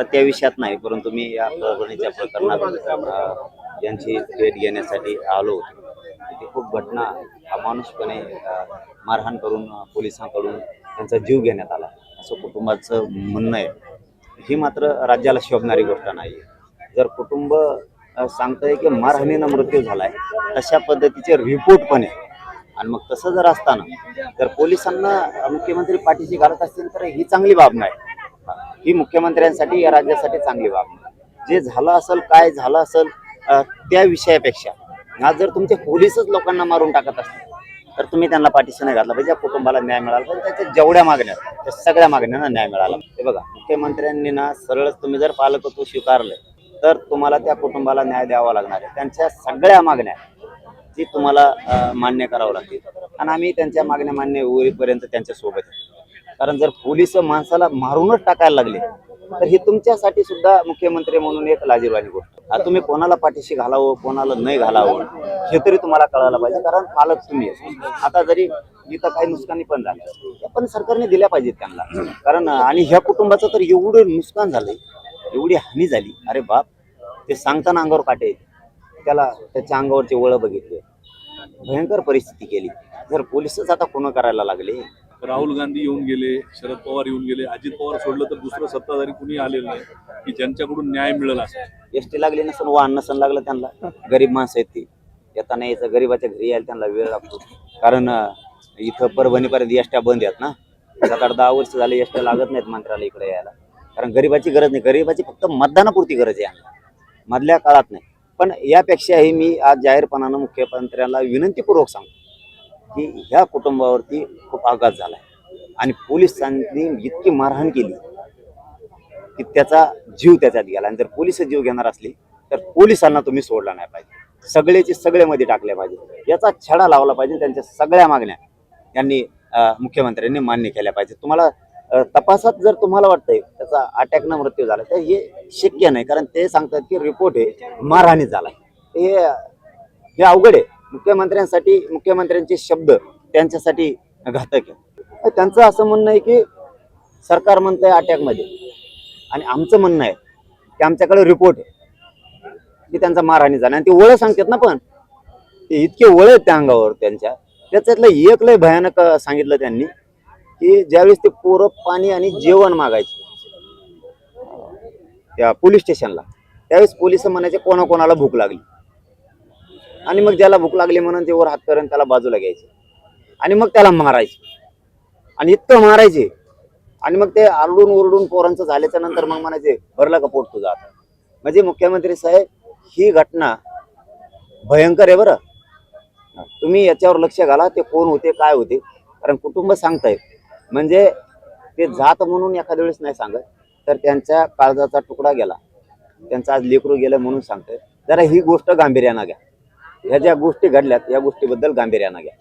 आता त्या विषयात नाही परंतु मी या परभणीच्या प्रकरणात यांची भेट घेण्यासाठी आलो होतो. ती खूप घटना अमानुषपणे मारहाण करून पोलिसांकडून त्यांचा जीव घेण्यात आला. असं कुटुंबाचं म्हणणं आहे. ही मात्र राज्याला शोभणारी गोष्ट नाही. जर कुटुंब सांगतंय की मारहाणीनं मृत्यू झालाय तशा पद्धतीचे रिपोर्ट पण आहे. आणि मग तसं जर असताना जर पोलिसांना मुख्यमंत्री पाठीशी घालत असतील तर ही चांगली बाब नाही. ही मुख्यमंत्र्यांसाठी या राज्यासाठी चांगली बाब जे झालं असेल काय झालं असेल त्या विषयापेक्षा आज जर तुमचे पोलीसच लोकांना मारून टाकत असतील तर तुम्ही त्यांना पाठीशी नाही घातला पाहिजे. कुटुंबाला न्याय मिळाला पाहिजे. त्याच्या जेवढ्या मागण्या त्या सगळ्या मागण्यांना न्याय मिळाला हे बघा मुख्यमंत्र्यांनी ना सरळच तुम्ही जर पालकत्व स्वीकारलं तर तुम्हाला त्या कुटुंबाला न्याय द्यावा लागणार आहे. त्यांच्या सगळ्या मागण्या ती तुम्हाला मान्य करावं लागतील. आणि आम्ही त्यांच्या मागण्या मान्य होईपर्यंत त्यांच्यासोबत आहे. कारण जर पोलीस माणसाला मारूनच टाकायला लागले तर हे तुमच्यासाठी सुद्धा मुख्यमंत्री म्हणून एक लाजीरवाणी गोष्ट. आता तुम्ही कोणाला पाठीशी घालावं कोणाला नाही घालावं हे तरी तुम्हाला कळायला पाहिजे कारण पालक तुम्ही आता जरी इथं काही नुकसानी पण झालं पण सरकारने दिल्या पाहिजेत त्यांना. कारण आणि ह्या कुटुंबाचं तर एवढं नुकसान झालंय एवढी हानी झाली. अरे बाप ते सांगताना अंगावर काटे त्याला त्याच्या अंगावरचे वळ बघितले. भयंकर परिस्थिती केली. जर पोलिसच आता खुणं करायला लागले राहुल गांधी येऊन गेले शरद पवार येऊन गेले अजित पवार सोडलं तर दुसरं सत्ताधारी कुणी आलेलं नाही की ज्यांच्याकडून न्याय मिळेल असं एस टी लागली नसन वाहन नसन लागलं त्यांना. गरीब माणसं आहेत ती. येताना यायचं गरीबाच्या घरी यायला त्यांना वेळ लागतो. कारण इथं परभणीपर्यंत एसट्या बंद आहेत ना. सात आठ दहा वर्ष झाले एसट्या लागत नाहीत मंत्र्याला इकडे यायला. कारण गरीबाची गरज नाही. गरीबाची फक्त मतदानापुरती गरज आहे यांना. मधल्या काळात नाही. पण यापेक्षाही मी आज जाहीरपणानं मुख्यमंत्र्यांना विनंतीपूर्वक सांगतो. की ह्या कुटुंबावरती खूप आघात झाला आणि पोलिसांनी इतकी मारहाण केली की त्याचा जीव त्याच्यात गेला. आणि जर पोलीस जीव घेणार असली तर पोलिसांना तुम्ही सोडला नाही पाहिजे. सगळेचे सगळे मध्ये टाकले पाहिजे. याचा छडा लावला पाहिजे त्यांच्या सगळ्या मागण्या यांनी मुख्यमंत्र्यांनी मान्य केल्या पाहिजे. तुम्हाला तपासात जर तुम्हाला वाटतंय त्याचा अटॅकनं मृत्यू झाला तर हे शक्य नाही. कारण ते सांगतात की रिपोर्ट आहे मारहाणी झाला हे हे अवघड आहे. मुख्यमंत्र्यांसाठी मुख्यमंत्र्यांचे शब्द त्यांच्यासाठी घातक आहे. त्यांचं असं म्हणणं आहे की सरकार म्हणतंय अटॅकमध्ये. आणि आमचं म्हणणं आहे की आमच्याकडे रिपोर्ट आहे. की त्यांचा मारहाणी झाला. आणि ते वळ सांगतात ना पण. ते इतके वळ आहेत त्या अंगावर त्यांच्या. त्याच्यातलं एक लय भयानक सांगितलं त्यांनी की ज्यावेळेस ते पोरं पाणी आणि जेवण मागायचे त्या पोलीस स्टेशनला त्यावेळेस पोलीस म्हणायचे कोणाकोणाला भूक लागली. आणि मग ज्याला भूक लागली म्हणून ते वर हात करून त्याला बाजूला घ्यायचे. आणि मग त्याला मारायचे. आणि इतकं मारायचे. आणि मग ते आरडून ओरडून पोरांचं झाल्याच्यानंतर मग म्हणायचे भरला का पोट तुझा आता? म्हणजे मुख्यमंत्री साहेब ही घटना भयंकर आहे बरं. तुम्ही याच्यावर लक्ष घाला ते कोण होते काय होते. कारण कुटुंब सांगतायत. म्हणजे ते जात म्हणून एखाद्या वेळेस नाही सांगत तर त्यांच्या काळजाचा तुकडा गेला. त्यांचं आज लेकरू गेलं म्हणून सांगतंय. जरा ही गोष्ट गांभीर्यानं घ्या. ह्या ज्या गोष्टी घडल्यात या गोष्टीबद्दल गांभीर्यानं घ्या.